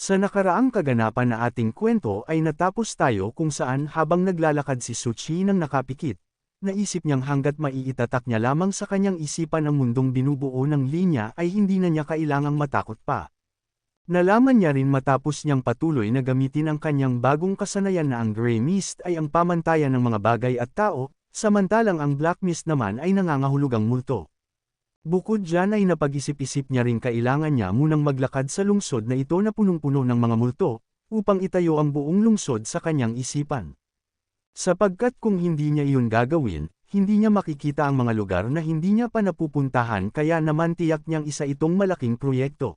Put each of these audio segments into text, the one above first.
Sa nakaraang kaganapan na ating kwento ay natapos tayo kung saan habang naglalakad si Suchi ng nakapikit, naisip niyang hanggat maiitatak niya lamang sa kanyang isipan ang mundong binubuo ng linya ay hindi na niya kailangang matakot pa. Nalaman niya rin matapos niyang patuloy na gamitin ang kanyang bagong kasanayan na ang Grey Mist ay ang pamantayan ng mga bagay at tao, samantalang ang Black Mist naman ay nangangahulugang multo. Bukod dyan ay napag-isip-isip niya rin kailangan niya munang maglakad sa lungsod na ito na punong-puno ng mga multo, upang itayo ang buong lungsod sa kanyang isipan. Sapagkat kung hindi niya iyon gagawin, hindi niya makikita ang mga lugar na hindi niya pa napupuntahan kaya naman tiyak niyang isa itong malaking proyekto.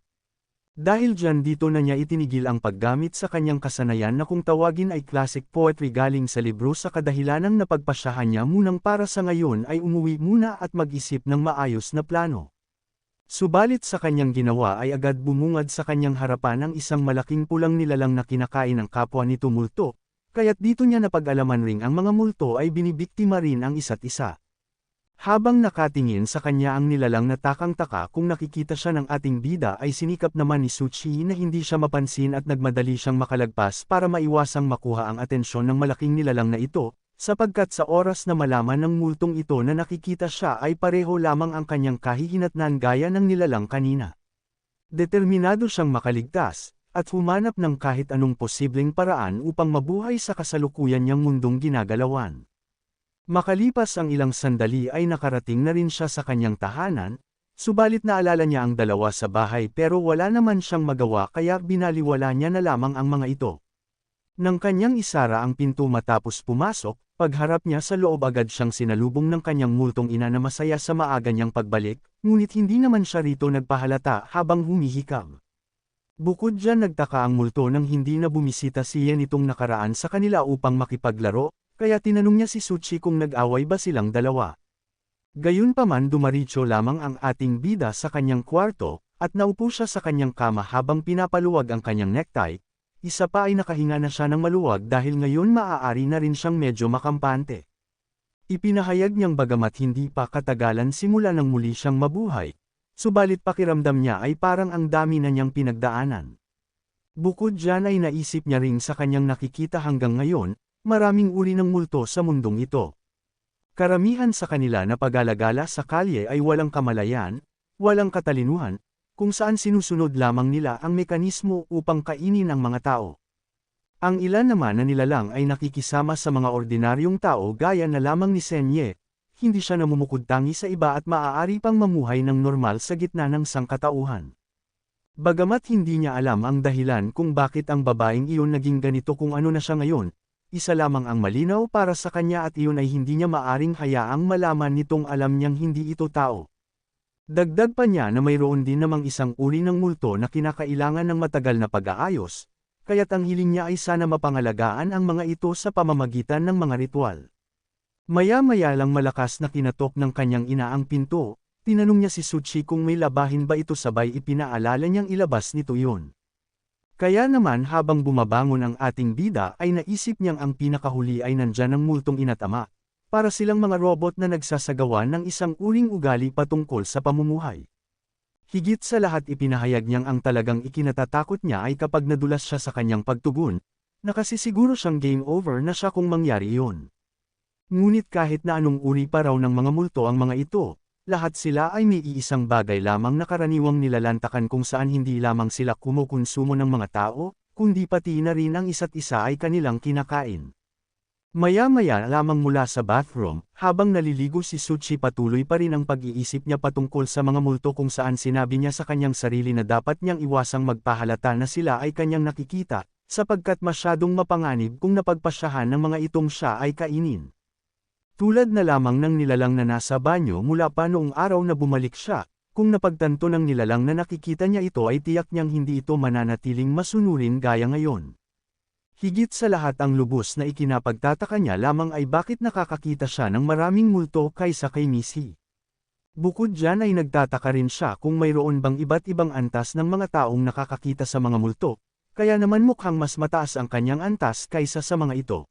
Dahil dyan dito na niya itinigil ang paggamit sa kanyang kasanayan na kung tawagin ay classic poetry galing sa libro sa kadahilanang napagpasyahan niya munang para sa ngayon ay umuwi muna at mag-isip ng maayos na plano. Subalit sa kanyang ginawa ay agad bumungad sa kanyang harapan ang isang malaking pulang nilalang na kinakain ng kapwa nito multo, kaya't dito niya napag-alaman ring ang mga multo ay binibiktima rin ang isa't isa. Habang nakatingin sa kanya ang nilalang na takang-taka kung nakikita siya ng ating bida ay sinikap naman ni Suchi na hindi siya mapansin at nagmadali siyang makalagpas para maiwasang makuha ang atensyon ng malaking nilalang na ito, sapagkat sa oras na malaman ng multong ito na nakikita siya ay pareho lamang ang kanyang kahihinatnan gaya ng nilalang kanina. Determinado siyang makaligtas, at humanap ng kahit anong posibleng paraan upang mabuhay sa kasalukuyan niyang mundong ginagalawan. Makalipas ang ilang sandali ay nakarating na rin siya sa kanyang tahanan, subalit naalala niya ang dalawa sa bahay pero wala naman siyang magawa kaya binaliwala niya na lamang ang mga ito. Nang kanyang isara ang pinto matapos pumasok, pagharap niya sa loob agad siyang sinalubong ng kanyang multong ina na masaya sa maaga niyang pagbalik, ngunit hindi naman siya rito nagpahalata habang humihikab. Bukod dyan nagtaka ang multo nang hindi na bumisita siya nitong nakaraan sa kanila upang makipaglaro, kaya tinanong niya si Suchi kung nag-away ba silang dalawa. Gayunpaman dumaritso lamang ang ating bida sa kanyang kwarto, at naupo siya sa kanyang kama habang pinapaluwag ang kanyang necktie, isa pa ay nakahinga na siya ng maluwag dahil ngayon maaari na rin siyang medyo makampante. Ipinahayag niyang bagamat hindi pa katagalan simula nang muli siyang mabuhay, subalit pakiramdam niya ay parang ang dami na niyang pinagdaanan. Bukod dyan ay naisip niya ring sa kanyang nakikita hanggang ngayon, Maraming uri ng multo sa mundong ito. Karamihan sa kanila na pagalagala sa kalye ay walang kamalayan, walang katalinuhan, kung saan sinusunod lamang nila ang mekanismo upang kainin ang mga tao. Ang ilan naman na nilalang ay nakikisama sa mga ordinaryong tao gaya na lamang ni Senye, hindi siya namumukod tangi sa iba at maaari pang mamuhay ng normal sa gitna ng sangkatauhan. Bagamat hindi niya alam ang dahilan kung bakit ang babaeng iyon naging ganito kung ano na siya ngayon, isa lamang ang malinaw para sa kanya at iyon ay hindi niya maaring hayaang malaman nitong alam niyang hindi ito tao. Dagdag pa niya na mayroon din namang isang uri ng multo na kinakailangan ng matagal na pag-aayos, kaya't ang hiling niya ay sana mapangalagaan ang mga ito sa pamamagitan ng mga ritual. Maya-maya lang malakas na kinatok ng kanyang ina ang pinto, tinanong niya si Suchi kung may labahin ba ito sabay ipinaalala niyang ilabas nito yun. Kaya naman habang bumabangon ang ating bida ay naisip niyang ang pinakahuli ay nandyan ang multong inatama, para silang mga robot na nagsasagawa ng isang uring ugali patungkol sa pamumuhay. Higit sa lahat ipinahayag niyang ang talagang ikinatatakot niya ay kapag nadulas siya sa kanyang pagtugon, nakasisiguro siyang game over na siya kung mangyari iyon. Ngunit kahit na anong uri pa raw ng mga multo ang mga ito, lahat sila ay may iisang bagay lamang na karaniwang nilalantakan kung saan hindi lamang sila kumukonsumo ng mga tao, kundi pati na rin ang isa't isa ay kanilang kinakain. Maya-maya lamang mula sa bathroom, habang naliligo si Suchi patuloy pa rin ang pag-iisip niya patungkol sa mga multo kung saan sinabi niya sa kanyang sarili na dapat niyang iwasang magpahalata na sila ay kanyang nakikita, sapagkat masyadong mapanganib kung napagpasyahan ng mga itong siya ay kainin. Tulad na lamang ng nilalang na nasa banyo mula pa noong araw na bumalik siya, kung napagtanto ng nilalang na nakikita niya ito ay tiyak niyang hindi ito mananatiling masunurin gaya ngayon. Higit sa lahat ang lubos na ikinapagtataka niya lamang ay bakit nakakakita siya ng maraming multo kaysa kay Missy. Bukod dyan ay nagtataka rin siya kung mayroon bang iba't ibang antas ng mga taong nakakakita sa mga multo, kaya naman mukhang mas mataas ang kanyang antas kaysa sa mga ito.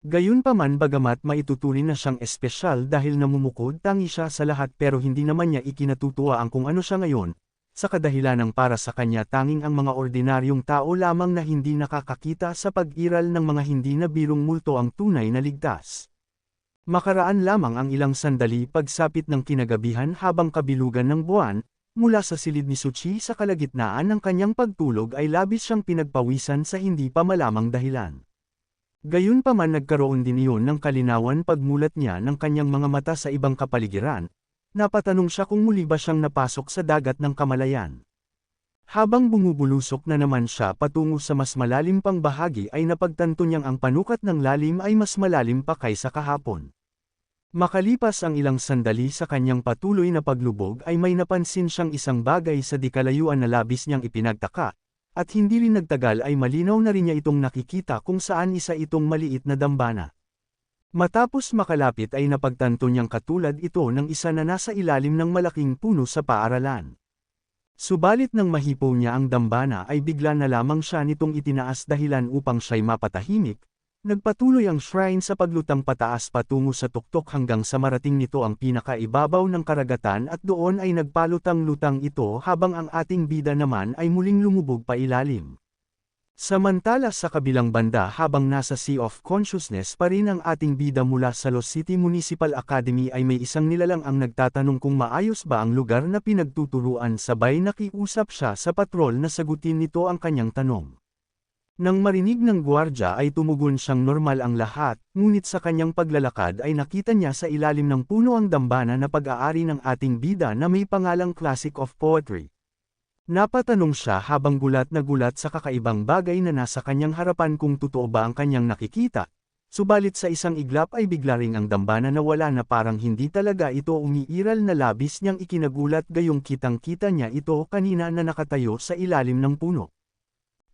Gayunpaman bagamat maituturing na siyang espesyal dahil namumukod tangi siya sa lahat pero hindi naman niya ikinatutuwa ang kung ano siya ngayon, sa kadahilanang para sa kanya tanging ang mga ordinaryong tao lamang na hindi nakakakita sa pag-iral ng mga hindi na birong multo ang tunay na ligtas. Makaraan lamang ang ilang sandali pagsapit ng kinagabihan habang kabilugan ng buwan, mula sa silid ni Suchi sa kalagitnaan ng kanyang pagtulog ay labis siyang pinagpawisan sa hindi pa malamang dahilan. Gayunpaman nagkaroon din iyon ng kalinawan pagmulat niya ng kanyang mga mata sa ibang kapaligiran, Napatanong siya kung muli ba siyang napasok sa dagat ng kamalayan. Habang bumubulusok na naman siya patungo sa mas malalim pang bahagi ay napagtanto niyang ang panukat ng lalim ay mas malalim pa kaysa kahapon. Makalipas ang ilang sandali sa kanyang patuloy na paglubog ay may napansin siyang isang bagay sa dikalayuan na labis niyang ipinagtaka, at hindi rin nagtagal ay malinaw na rin niya itong nakikita kung saan isa itong maliit na dambana. Matapos makalapit ay napagtanto niyang katulad ito ng isa na nasa ilalim ng malaking puno sa paaralan. Subalit nang mahipo niya ang dambana ay bigla na lamang siya nitong itinaas dahilan upang siya'y mapatahimik, nagpatuloy ang shrine sa paglutang pataas patungo sa tuktok hanggang sa marating nito ang pinakaibabaw ng karagatan at doon ay nagpalutang-lutang ito habang ang ating bida naman ay muling lumubog pa ilalim. Samantala sa kabilang banda habang nasa Sea of Consciousness pa rin ang ating bida mula sa Los City Municipal Academy ay may isang nilalang ang nagtatanong kung maayos ba ang lugar na pinagtuturuan sabay nakiusap siya sa patrol na sagutin nito ang kanyang tanong. Nang marinig ng gwardya ay tumugon siyang normal ang lahat, ngunit sa kanyang paglalakad ay nakita niya sa ilalim ng puno ang dambana na pag-aari ng ating bida na may pangalang Classic of Poetry. Napatanong siya habang gulat na gulat sa kakaibang bagay na nasa kanyang harapan kung totoo ba ang kanyang nakikita. Subalit sa isang iglap ay bigla ring ang dambana na wala na parang hindi talaga ito umiiral na labis niyang ikinagulat gayong kitang-kita niya ito kanina na nakatayo sa ilalim ng puno.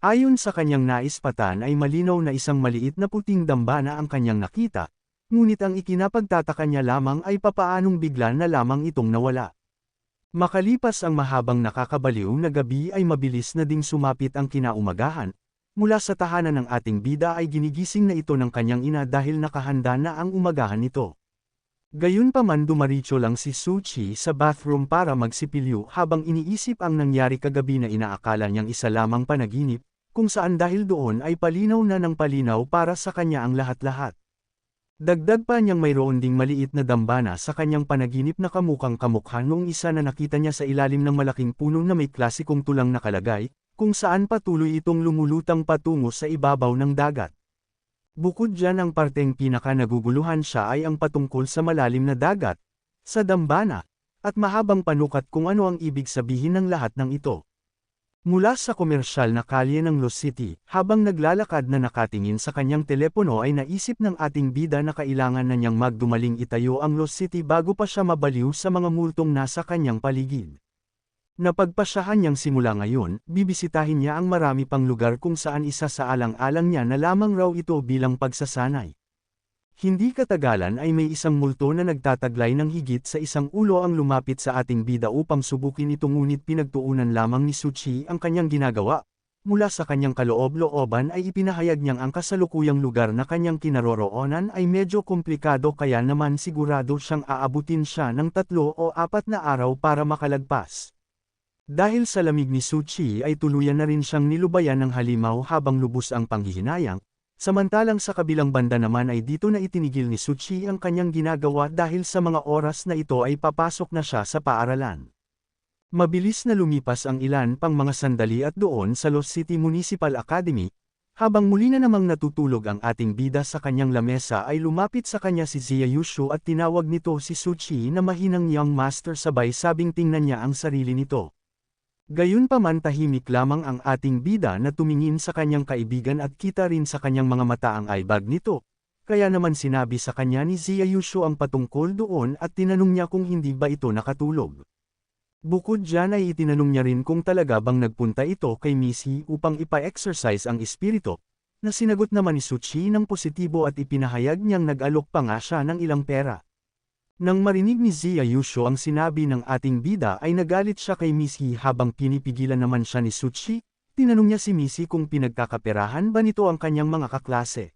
Ayon sa kanyang naispatan ay malinaw na isang maliit na puting dambana ang kanyang nakita, ngunit ang ikinapagtataka niya lamang ay papaanong bigla na lamang itong nawala. Makalipas ang mahabang nakakabaliw na gabi ay mabilis na ding sumapit ang kinaumagahan, mula sa tahanan ng ating bida ay ginigising na ito ng kanyang ina dahil nakahanda na ang umagahan nito. Gayunpaman dumaritso lang si Suchi sa bathroom para magsipilyo habang iniisip ang nangyari kagabi na inaakala niyang isa lamang panaginip, kung saan dahil doon ay palinaw na ng palinaw para sa kanya ang lahat-lahat. Dagdag pa niyang mayroon ding maliit na dambana sa kanyang panaginip na kamukang kamukha noong isa na nakita niya sa ilalim ng malaking puno na may klasikong tulang nakalagay, kung saan patuloy itong lumulutang patungo sa ibabaw ng dagat. Bukod dyan ang parteng pinaka naguguluhan siya ay ang patungkol sa malalim na dagat, sa dambana, at mahabang panukat kung ano ang ibig sabihin ng lahat ng ito. Mula sa komersyal na kalye ng Los City, habang naglalakad na nakatingin sa kanyang telepono ay naisip ng ating bida na kailangan na niyang magdumaling itayo ang Los City bago pa siya mabaliw sa mga multong nasa kanyang paligid. Napagpasyahan niyang simula ngayon, bibisitahin niya ang marami pang lugar kung saan isa sa alang-alang niya na lamang raw ito bilang pagsasanay. Hindi katagalan ay may isang multo na nagtataglay ng higit sa isang ulo ang lumapit sa ating bida upang subukin ito ngunit pinagtuunan lamang ni Suchi ang kanyang ginagawa. Mula sa kanyang kaloob-looban ay ipinahayag niyang ang kasalukuyang lugar na kanyang kinaroroonan ay medyo komplikado kaya naman sigurado siyang aabutin siya ng tatlo o apat na araw para makalagpas. Dahil sa lamig ni Suchi ay tuluyan na rin siyang nilubayan ng halimaw habang lubos ang panghihinayang, Samantalang sa kabilang banda naman ay dito na itinigil ni Suchi ang kanyang ginagawa dahil sa mga oras na ito ay papasok na siya sa paaralan. Mabilis na lumipas ang ilan pang mga sandali at doon sa Los City Municipal Academy, habang muli na namang natutulog ang ating bida sa kanyang lamesa ay lumapit sa kanya si Zia Yusho at tinawag nito si Suchi na mahinang young master sabay sabing tingnan niya ang sarili nito. Gayunpaman tahimik lamang ang ating bida na tumingin sa kanyang kaibigan at kita rin sa kanyang mga mata ang eyebag nito. Kaya naman sinabi sa kanya ni Zia Yusho ang patungkol doon at tinanong niya kung hindi ba ito nakatulog. Bukod dyan ay itinanong niya rin kung talaga bang nagpunta ito kay Missy upang ipa-exercise ang espiritu, na sinagot naman ni Suchi ng positibo at ipinahayag niyang nag-alok pa nga siya ng ilang pera. Nang marinig ni Zia Yusho ang sinabi ng ating bida ay nagalit siya kay Miss He habang pinipigilan naman siya ni Suchi, tinanong niya si Missy kung pinagkakaperahan ba nito ang kanyang mga kaklase.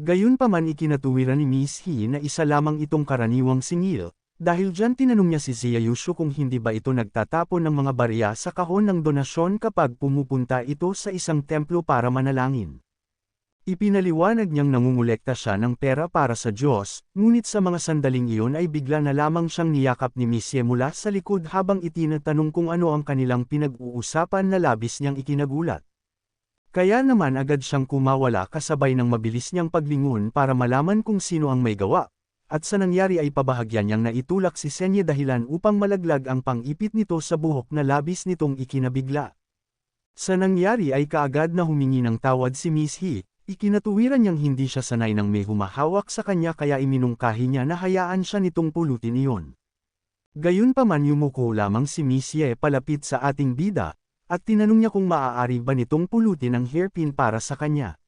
Gayunpaman ikinatuwiran ni Miss He na isa lamang itong karaniwang singil, Dahil dyan tinanong niya si Zia Yusho kung hindi ba ito nagtatapon ng mga barya sa kahon ng donasyon kapag pumupunta ito sa isang templo para manalangin. Ipinaliwanag niyang nangungulekta siya ng pera para sa Diyos, ngunit sa mga sandaling iyon ay bigla na lamang siyang niyakap ni Misye mula sa likod habang itinatanong kung ano ang kanilang pinag-uusapan na labis niyang ikinagulat. Kaya naman agad siyang kumawala kasabay ng mabilis niyang paglingon para malaman kung sino ang may gawa, at sa nangyari ay pabahagyan niyang naitulak si Senye dahilan upang malaglag ang pang-ipit nito sa buhok na labis nitong ikinabigla. Sa nangyari ay kaagad na humingi ng tawad si Miss He, Ikinatuwiran niyang hindi siya sanay ng may humahawak sa kanya kaya iminungkahi niya na hayaan siya nitong pulutin iyon. Gayunpaman yumuko lamang si Miss Ye palapit sa ating bida, at tinanong niya kung maaari ba nitong pulutin ang hairpin para sa kanya.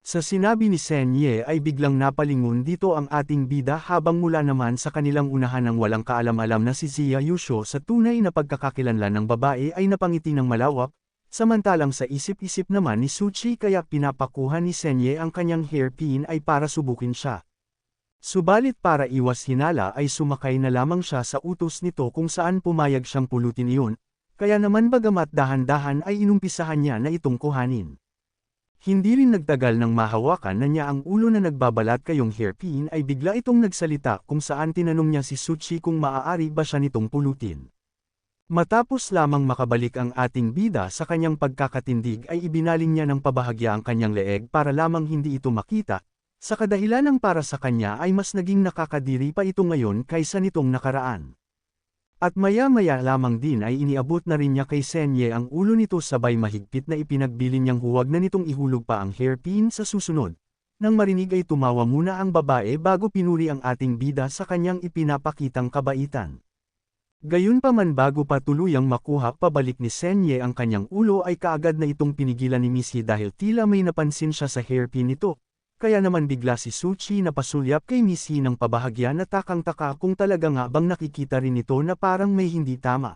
Sa sinabi ni Sen Ye ay biglang napalingon dito ang ating bida habang mula naman sa kanilang unahan ng walang kaalam-alam na si Zia Yusho sa tunay na pagkakakilanlan ng babae ay napangiti ng malawak, Samantalang sa isip-isip naman ni Suchi kaya pinapakuha ni Senye ang kanyang hairpin ay para subukin siya. Subalit para iwas hinala ay sumakay na lamang siya sa utos nito kung saan pumayag siyang pulutin iyon, kaya naman bagamat dahan-dahan ay inumpisahan niya na itong kuhanin. Hindi rin nagtagal ng mahawakan na niya ang ulo na nagbabalat kayong hairpin ay bigla itong nagsalita kung saan tinanong niya si Suchi kung maaari ba siya nitong pulutin. Matapos lamang makabalik ang ating bida sa kanyang pagkakatindig ay ibinaling niya ng pabahagya ang kanyang leeg para lamang hindi ito makita, sa kadahilan ng para sa kanya ay mas naging nakakadiri pa ito ngayon kaysa nitong nakaraan. At maya-maya lamang din ay iniabot na rin niya kay Senye ang ulo nito sabay mahigpit na ipinagbili niyang huwag na nitong ihulog pa ang hairpin sa susunod. Nang marinig ay tumawa muna ang babae bago pinuri ang ating bida sa kanyang ipinapakitang kabaitan. Gayunpaman bago pa tuluyang makuha pabalik ni Senye ang kanyang ulo ay kaagad na itong pinigilan ni Missy dahil tila may napansin siya sa hairpin nito. Kaya naman bigla si Suchi na pasulyap kay Missy ng pabahagya na takang-taka kung talaga nga bang nakikita rin ito na parang may hindi tama.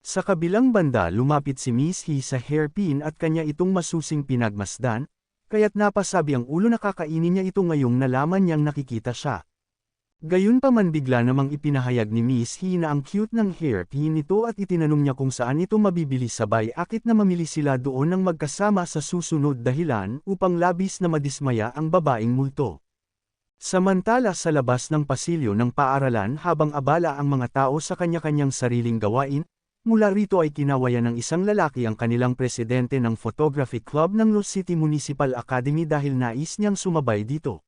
Sa kabilang banda lumapit si Miss He sa hairpin at kanya itong masusing pinagmasdan, kaya't napasabi ang ulo na kakainin niya ito ngayong nalaman niyang nakikita siya. Gayunpaman bigla namang ipinahayag ni Miss He na ang cute ng hairpin nito at itinanong niya kung saan ito mabibili sabay akit na mamili sila doon ng magkasama sa susunod dahilan upang labis na madismaya ang babaeng multo. Samantala sa labas ng pasilyo ng paaralan habang abala ang mga tao sa kanya-kanyang sariling gawain, mula rito ay kinawayan ng isang lalaki ang kanilang presidente ng photography club ng Los City Municipal Academy dahil nais niyang sumabay dito.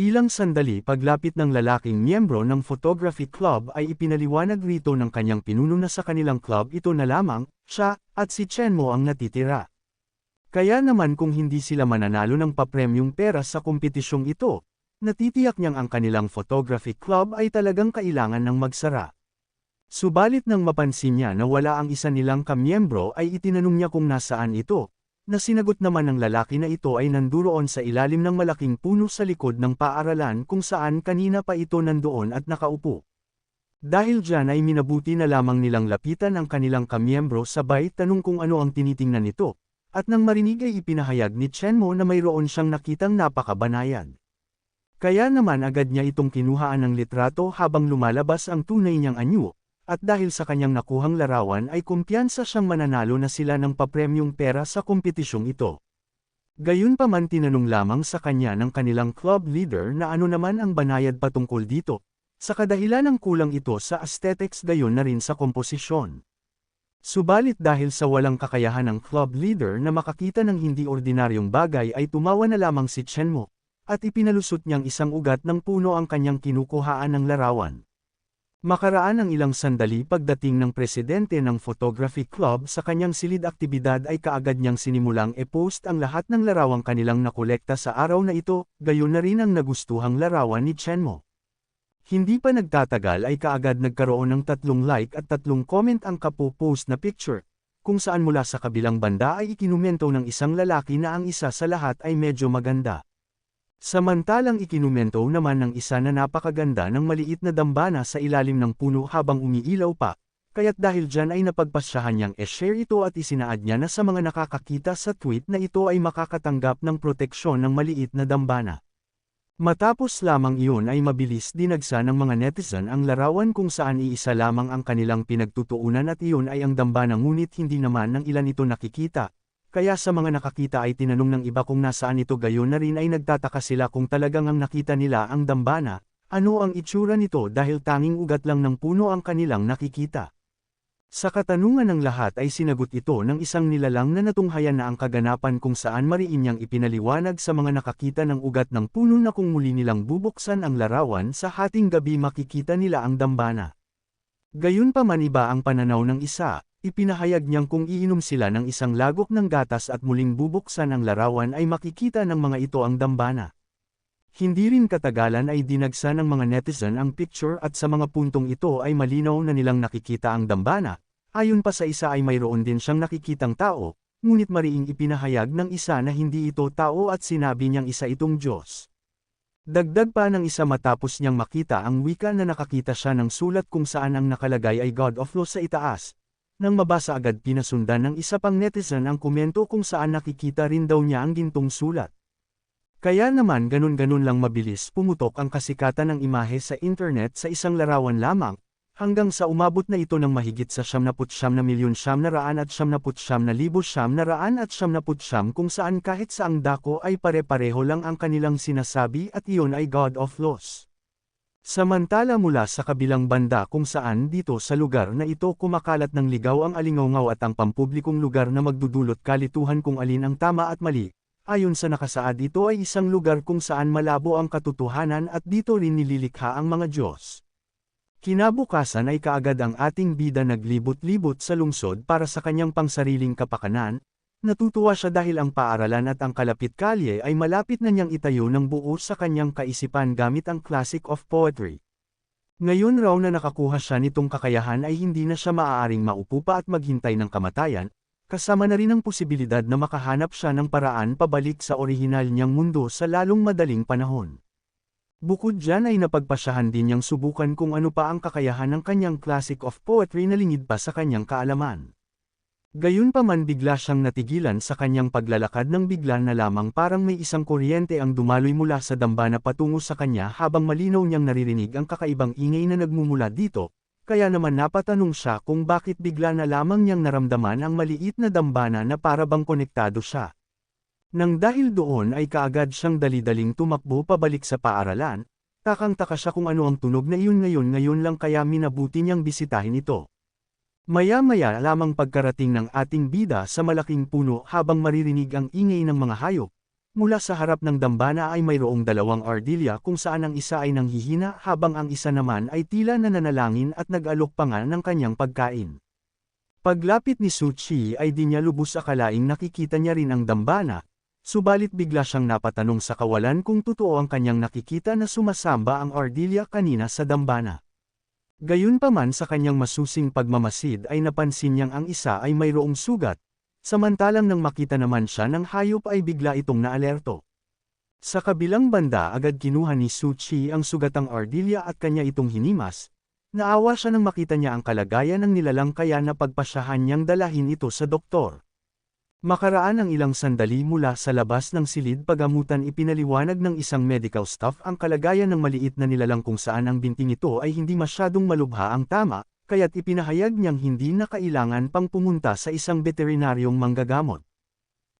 Ilang sandali paglapit ng lalaking miyembro ng photography club ay ipinaliwanag rito ng kanyang pinuno na sa kanilang club ito na lamang, siya, at si Chenmo ang natitira. Kaya naman kung hindi sila mananalo ng papremyong pera sa kompetisyong ito, natitiyak niyang ang kanilang photography club ay talagang kailangan ng magsara. Subalit nang mapansin niya na wala ang isa nilang kamiyembro ay itinanong niya kung nasaan ito, na sinagot naman ng lalaki na ito ay nanduroon sa ilalim ng malaking puno sa likod ng paaralan kung saan kanina pa ito nandoon at nakaupo. Dahil dyan ay minabuti na lamang nilang lapitan ang kanilang kamiyembro sabay tanong kung ano ang tinitingnan nito, at nang marinig ay ipinahayag ni Chenmo na mayroon siyang nakitang napakabanayan. Kaya naman agad niya itong kinuhaan ng litrato habang lumalabas ang tunay niyang anyo, at dahil sa kanyang nakuhang larawan ay kumpiyansa siyang mananalo na sila ng papremyong pera sa kompetisyong ito. Gayunpaman tinanong lamang sa kanya ng kanilang club leader na ano naman ang banayad patungkol dito, sa kadahilan ng kulang ito sa aesthetics gayon na rin sa komposisyon. Subalit dahil sa walang kakayahan ng club leader na makakita ng hindi ordinaryong bagay ay tumawa na lamang si Chenmo, at ipinalusot niyang isang ugat ng puno ang kanyang kinukuhaan ng larawan. Makaraan ang ilang sandali pagdating ng presidente ng photography club sa kanyang silid aktibidad ay kaagad niyang sinimulang e-post ang lahat ng larawang kanilang nakolekta sa araw na ito, gayon na rin ang nagustuhang larawan ni Chenmo. Hindi pa nagtatagal ay kaagad nagkaroon ng tatlong like at tatlong comment ang kapo-post na picture, kung saan mula sa kabilang banda ay ikinumento ng isang lalaki na ang isa sa lahat ay medyo maganda. Samantalang ikinumento naman ng isa na napakaganda ng maliit na dambana sa ilalim ng puno habang umiilaw pa, kaya't dahil dyan ay napagpasyahan niyang e-share ito at isinaad niya na sa mga nakakakita sa tweet na ito ay makakatanggap ng proteksyon ng maliit na dambana. Matapos lamang iyon ay mabilis dinagsa ng mga netizen ang larawan kung saan iisa lamang ang kanilang pinagtutuunan at iyon ay ang dambana ngunit hindi naman ng ilan ito nakikita. Kaya sa mga nakakita ay tinanong ng iba kung nasaan ito gayon na rin ay nagtataka sila kung talagang ang nakita nila ang dambana, ano ang itsura nito dahil tanging ugat lang ng puno ang kanilang nakikita. Sa katanungan ng lahat ay sinagot ito ng isang nilalang na natunghayan na ang kaganapan kung saan mariin niyang ipinaliwanag sa mga nakakita ng ugat ng puno na kung muli nilang bubuksan ang larawan sa hating gabi makikita nila ang dambana. Gayunpaman iba ang pananaw ng isa, ipinahayag niyang kung iinom sila ng isang lagok ng gatas at muling bubuksan ang larawan ay makikita ng mga ito ang dambana. Hindi rin katagalan ay dinagsa ng mga netizen ang picture at sa mga puntong ito ay malinaw na nilang nakikita ang dambana. Ayon pa sa isa ay mayroon din siyang nakikitang tao, ngunit mariing ipinahayag ng isa na hindi ito tao at sinabi niyang isa itong Diyos. Dagdag pa ng isa matapos niyang makita ang wika na nakakita siya ng sulat kung saan ang nakalagay ay God of Law sa itaas. Nang mabasa agad pinasundan ng isa pang netizen ang komento kung saan nakikita rin daw niya ang gintong sulat. Kaya naman ganun-ganun lang mabilis pumutok ang kasikatan ng imahe sa internet sa isang larawan lamang, hanggang sa umabot na ito ng mahigit sa 79 na milyon siyam na raan at 79 na libo siyam na raan at 79 kung saan kahit sa ang dako ay pare-pareho lang ang kanilang sinasabi at iyon ay God of Laws. Samantala mula sa kabilang banda kung saan dito sa lugar na ito kumakalat ng ligaw ang alingawngaw at ang pampublikong lugar na magdudulot kalituhan kung alin ang tama at mali, Ayon sa nakasaad ito ay isang lugar kung saan malabo ang katotohanan at dito rin nililikha ang mga Diyos. Kinabukasan ay kaagad ang ating bida naglibot-libot sa lungsod para sa kanyang pangsariling kapakanan, natutuwa siya dahil ang paaralan at ang kalapit kalye ay malapit na niyang itayo ng buo sa kanyang kaisipan gamit ang classic of poetry. Ngayon raw na nakakuha siya nitong kakayahan ay hindi na siya maaaring maupo pa at maghintay ng kamatayan, Kasama na rin ang posibilidad na makahanap siya ng paraan pabalik sa orihinal niyang mundo sa lalong madaling panahon. Bukod dyan ay napagpasyahan din niyang subukan kung ano pa ang kakayahan ng kanyang classic of poetry na lingid pa sa kanyang kaalaman. Gayunpaman bigla siyang natigilan sa kanyang paglalakad ng bigla na lamang parang may isang kuryente ang dumaloy mula sa dambana patungo sa kanya habang malinaw niyang naririnig ang kakaibang ingay na nagmumula dito, kaya naman napatanong siya kung bakit bigla na lamang niyang naramdaman ang maliit na dambana na para bang konektado siya. Nang dahil doon ay kaagad siyang dalidaling tumakbo pabalik sa paaralan, takang-taka siya kung ano ang tunog na iyon ngayon ngayon lang kaya minabuti niyang bisitahin ito. Maya-maya lamang pagkarating ng ating bida sa malaking puno habang maririnig ang ingay ng mga hayop, Mula sa harap ng dambana ay mayroong dalawang ardilya kung saan ang isa ay nanghihina habang ang isa naman ay tila nananalangin at nag-alok pa nga ng kanyang pagkain. Paglapit ni Suchi ay di niya lubos akalaing nakikita niya rin ang dambana, subalit bigla siyang napatanong sa kawalan kung totoo ang kanyang nakikita na sumasamba ang ardilya kanina sa dambana. Gayunpaman sa kanyang masusing pagmamasid ay napansin niyang ang isa ay mayroong sugat, Samantalang nang makita naman siya ng hayop ay bigla itong naalerto. Sa kabilang banda agad kinuha ni Suchi ang sugatang ardilya at kanya itong hinimas. Naawa siya nang makita niya ang kalagayan ng nilalang kaya napagpasyahan niyang dalahin ito sa doktor. Makaraan ang ilang sandali mula sa labas ng silid pagamutan ipinaliwanag ng isang medical staff ang kalagayan ng maliit na nilalang kung saan ang binting ito ay hindi masyadong malubha ang tama, kaya't ipinahayag niyang hindi na kailangan pang pumunta sa isang veterinaryong manggagamot.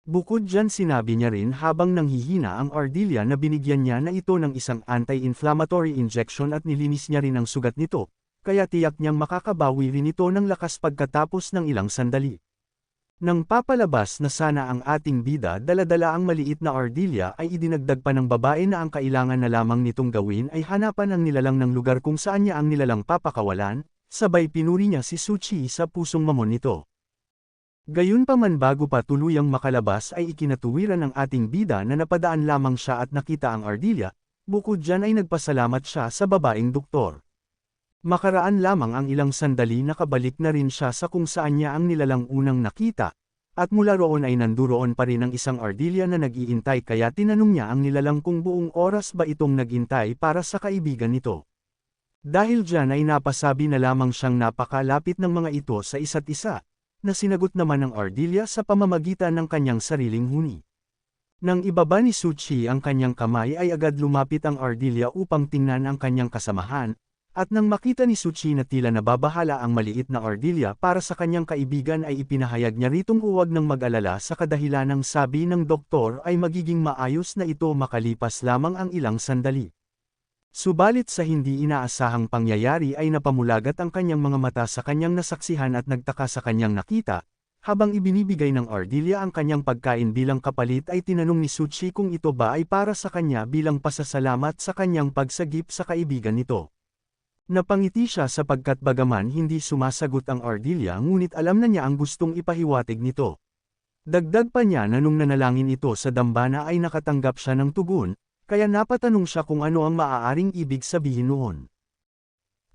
Bukod dyan sinabi niya rin habang nanghihina ang ardilya na binigyan niya na ito ng isang anti-inflammatory injection at nilinis niya rin ang sugat nito, kaya tiyak niyang makakabawi rin ito ng lakas pagkatapos ng ilang sandali. Nang papalabas na sana ang ating bida daladala ang maliit na ardilya ay idinagdag pa ng babae na ang kailangan na lamang nitong gawin ay hanapan ang nilalang ng lugar kung saan niya ang nilalang papakawalan, Sabay pinuri niya si Suchi sa pusong mamon nito. Gayunpaman bago pa tuluyang makalabas ay ikinatuwiran ng ating bida na napadaan lamang siya at nakita ang ardilya, bukod dyan ay nagpasalamat siya sa babaeng doktor. Makaraan lamang ang ilang sandali nakabalik na rin siya sa kung saan niya ang nilalang unang nakita, at mula roon ay nanduroon pa rin ang isang ardilya na nag-iintay kaya tinanong niya ang nilalang kung buong oras ba itong nagintay para sa kaibigan nito. Dahil dyan ay napasabi na lamang siyang napakalapit ng mga ito sa isa't isa, na sinagot naman ng Ardilya sa pamamagitan ng kanyang sariling huni. Nang ibaba ni Suchi ang kanyang kamay ay agad lumapit ang Ardelia upang tingnan ang kanyang kasamahan, at nang makita ni Suchi na tila nababahala ang maliit na Ardelia para sa kanyang kaibigan ay ipinahayag niya ritong huwag nang mag-alala sa kadahilanang sabi ng doktor ay magiging maayos na ito makalipas lamang ang ilang sandali. Subalit sa hindi inaasahang pangyayari ay napamulagat ang kanyang mga mata sa kanyang nasaksihan at nagtaka sa kanyang nakita, habang ibinibigay ng Ardelia ang kanyang pagkain bilang kapalit ay tinanong ni Suchi kung ito ba ay para sa kanya bilang pasasalamat sa kanyang pagsagip sa kaibigan nito. Napangiti siya sapagkat bagaman hindi sumasagot ang Ardelia ngunit alam na niya ang gustong ipahiwatig nito. Dagdag pa niya na nung nanalangin ito sa dambana ay nakatanggap siya ng tugon, kaya napatanong siya kung ano ang maaaring ibig sabihin noon.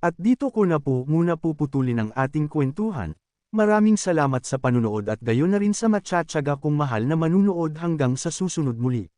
At dito ko na po muna puputulin ang ating kwentuhan, Maraming salamat sa panunood at gayon na rin sa matsyatsaga kong mahal na manunood hanggang sa susunod muli.